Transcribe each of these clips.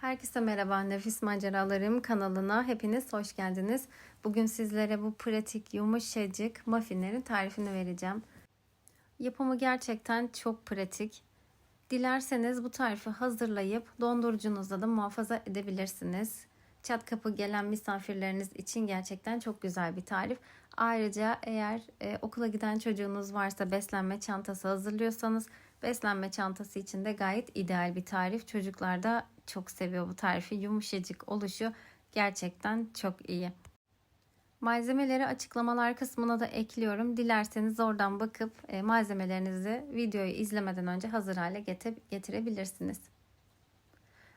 Herkese merhaba Nefis Maceralarım kanalına hepiniz hoş geldiniz. Bugün sizlere bu pratik yumuşacık muffinlerin tarifini vereceğim. Yapımı gerçekten çok pratik. Dilerseniz bu tarifi hazırlayıp dondurucunuzda da muhafaza edebilirsiniz. Çat kapı gelen misafirleriniz için gerçekten çok güzel bir tarif. Ayrıca eğer e, okula giden çocuğunuz varsa beslenme çantası hazırlıyorsanız beslenme çantası için de gayet ideal bir tarif. Çocuklar da çok seviyor bu tarifi. Yumuşacık oluşu gerçekten çok iyi. Malzemeleri açıklamalar kısmına da ekliyorum. Dilerseniz oradan bakıp e, malzemelerinizi videoyu izlemeden önce hazır hale getirebilirsiniz.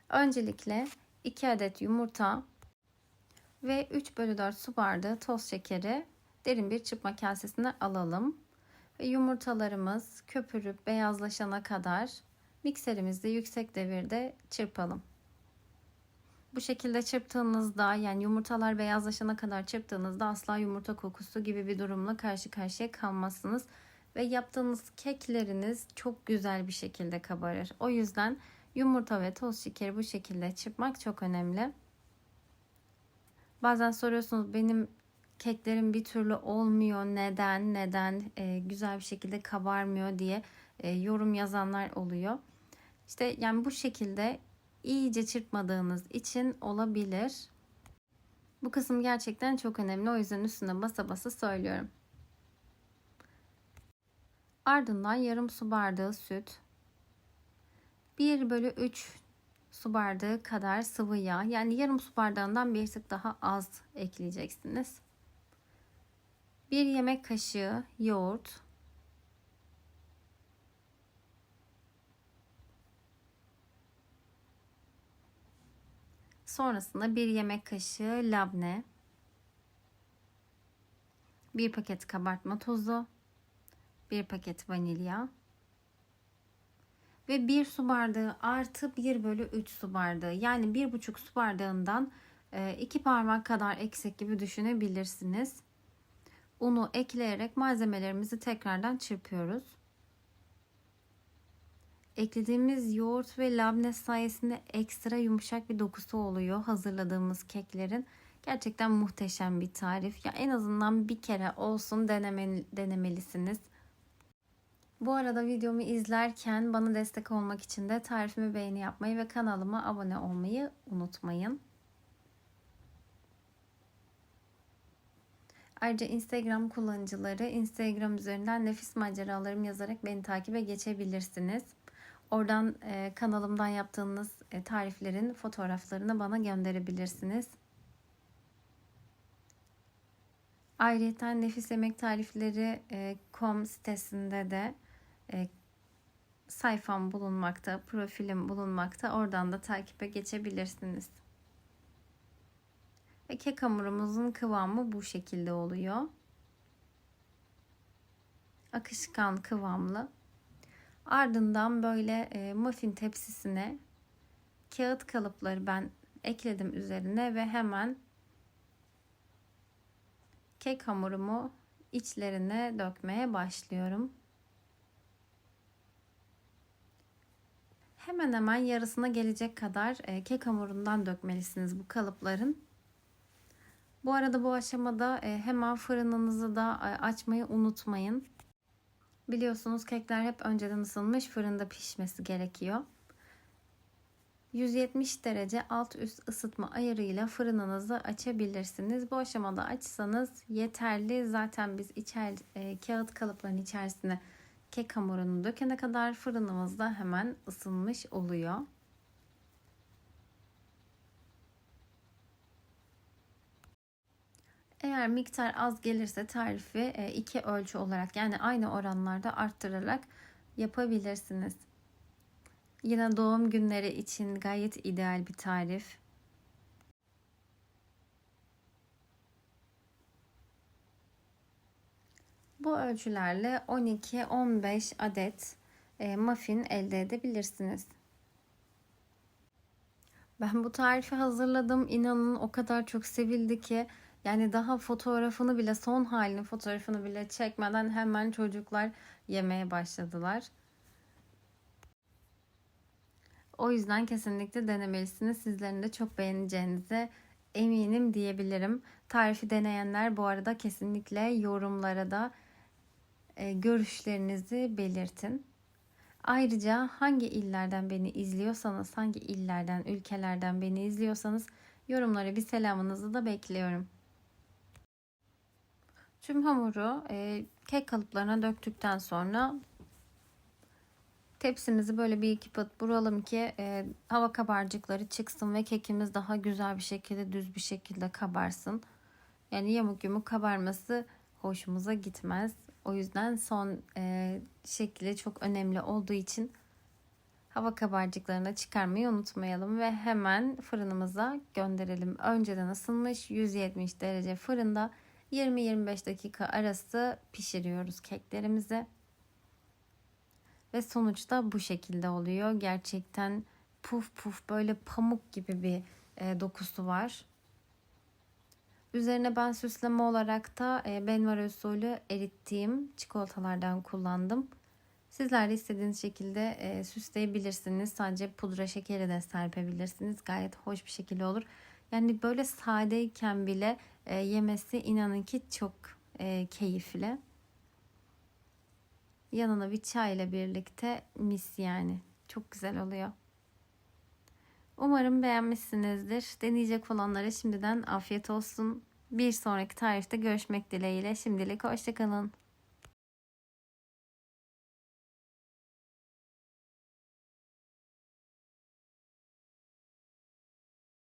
Öncelikle 2 adet yumurta ve 3 bölü 4 su bardağı toz şekeri derin bir çırpma kasesine alalım. Ve yumurtalarımız köpürüp beyazlaşana kadar mikserimizde yüksek devirde çırpalım. Bu şekilde çırptığınızda yani yumurtalar beyazlaşana kadar çırptığınızda asla yumurta kokusu gibi bir durumla karşı karşıya kalmazsınız. Ve yaptığınız kekleriniz çok güzel bir şekilde kabarır. O yüzden yumurta ve toz şekeri bu şekilde çırpmak çok önemli. Bazen soruyorsunuz benim keklerim bir türlü olmuyor neden neden e, güzel bir şekilde kabarmıyor diye e, yorum yazanlar oluyor. İşte yani bu şekilde iyice çırpmadığınız için olabilir. Bu kısım gerçekten çok önemli. O yüzden üstüne basa basa söylüyorum. Ardından yarım su bardağı süt, 1 bölü 3 su bardağı kadar sıvı yağ yani yarım su bardağından bir tık daha az ekleyeceksiniz. 1 yemek kaşığı yoğurt, Sonrasında bir yemek kaşığı labne, bir paket kabartma tozu, bir paket vanilya ve bir su bardağı artı 1 bölü 3 su bardağı yani bir buçuk su bardağından e, iki parmak kadar eksik gibi düşünebilirsiniz. Unu ekleyerek malzemelerimizi tekrardan çırpıyoruz. Eklediğimiz yoğurt ve labne sayesinde ekstra yumuşak bir dokusu oluyor hazırladığımız keklerin. Gerçekten muhteşem bir tarif. Ya en azından bir kere olsun denemeli, denemelisiniz. Bu arada videomu izlerken bana destek olmak için de tarifimi beğeni yapmayı ve kanalıma abone olmayı unutmayın. Ayrıca Instagram kullanıcıları Instagram üzerinden nefis maceralarım yazarak beni takibe geçebilirsiniz. Oradan e, kanalımdan yaptığınız e, tariflerin fotoğraflarını bana gönderebilirsiniz. Ayrıca Nefis Yemek Tarifleri e, sitesinde de e, sayfam bulunmakta, profilim bulunmakta. Oradan da takipe geçebilirsiniz. Ve kek hamurumuzun kıvamı bu şekilde oluyor. Akışkan kıvamlı. Ardından böyle e, muffin tepsisine kağıt kalıpları ben ekledim üzerine ve hemen kek hamurumu içlerine dökmeye başlıyorum. Hemen hemen yarısına gelecek kadar e, kek hamurundan dökmelisiniz bu kalıpların. Bu arada bu aşamada e, hemen fırınınızı da e, açmayı unutmayın. Biliyorsunuz kekler hep önceden ısınmış fırında pişmesi gerekiyor. 170 derece alt üst ısıtma ayarıyla fırınınızı açabilirsiniz. Bu aşamada açsanız yeterli. Zaten biz içer e, kağıt kalıpların içerisine kek hamurunu dökene kadar fırınımız da hemen ısınmış oluyor. Eğer miktar az gelirse tarifi e, iki ölçü olarak yani aynı oranlarda arttırarak yapabilirsiniz. Yine doğum günleri için gayet ideal bir tarif. Bu ölçülerle 12-15 adet e, muffin elde edebilirsiniz. Ben bu tarifi hazırladım. İnanın o kadar çok sevildi ki yani daha fotoğrafını bile son halini fotoğrafını bile çekmeden hemen çocuklar yemeye başladılar. O yüzden kesinlikle denemelisiniz. Sizlerin de çok beğeneceğinize eminim diyebilirim. Tarifi deneyenler bu arada kesinlikle yorumlara da e, görüşlerinizi belirtin. Ayrıca hangi illerden beni izliyorsanız, hangi illerden, ülkelerden beni izliyorsanız yorumlara bir selamınızı da bekliyorum. Tüm hamuru e, kek kalıplarına döktükten sonra tepsimizi böyle bir iki pat buralım ki e, hava kabarcıkları çıksın ve kekimiz daha güzel bir şekilde düz bir şekilde kabarsın. Yani yamuk yumuk kabarması hoşumuza gitmez. O yüzden son e, şekli çok önemli olduğu için hava kabarcıklarını çıkarmayı unutmayalım ve hemen fırınımıza gönderelim. Önceden ısınmış 170 derece fırında 20-25 dakika arası pişiriyoruz keklerimizi. Ve sonuçta bu şekilde oluyor. Gerçekten puf puf böyle pamuk gibi bir e, dokusu var. Üzerine ben süsleme olarak da e, benvar usulü erittiğim çikolatalardan kullandım. Sizler de istediğiniz şekilde e, süsleyebilirsiniz. Sadece pudra şekeri de serpebilirsiniz. Gayet hoş bir şekilde olur. Yani böyle sadeyken bile e, yemesi inanın ki çok e, keyifli. Yanına bir çay ile birlikte mis yani. Çok güzel oluyor. Umarım beğenmişsinizdir. Deneyecek olanlara şimdiden afiyet olsun. Bir sonraki tarifte görüşmek dileğiyle. Şimdilik hoşçakalın.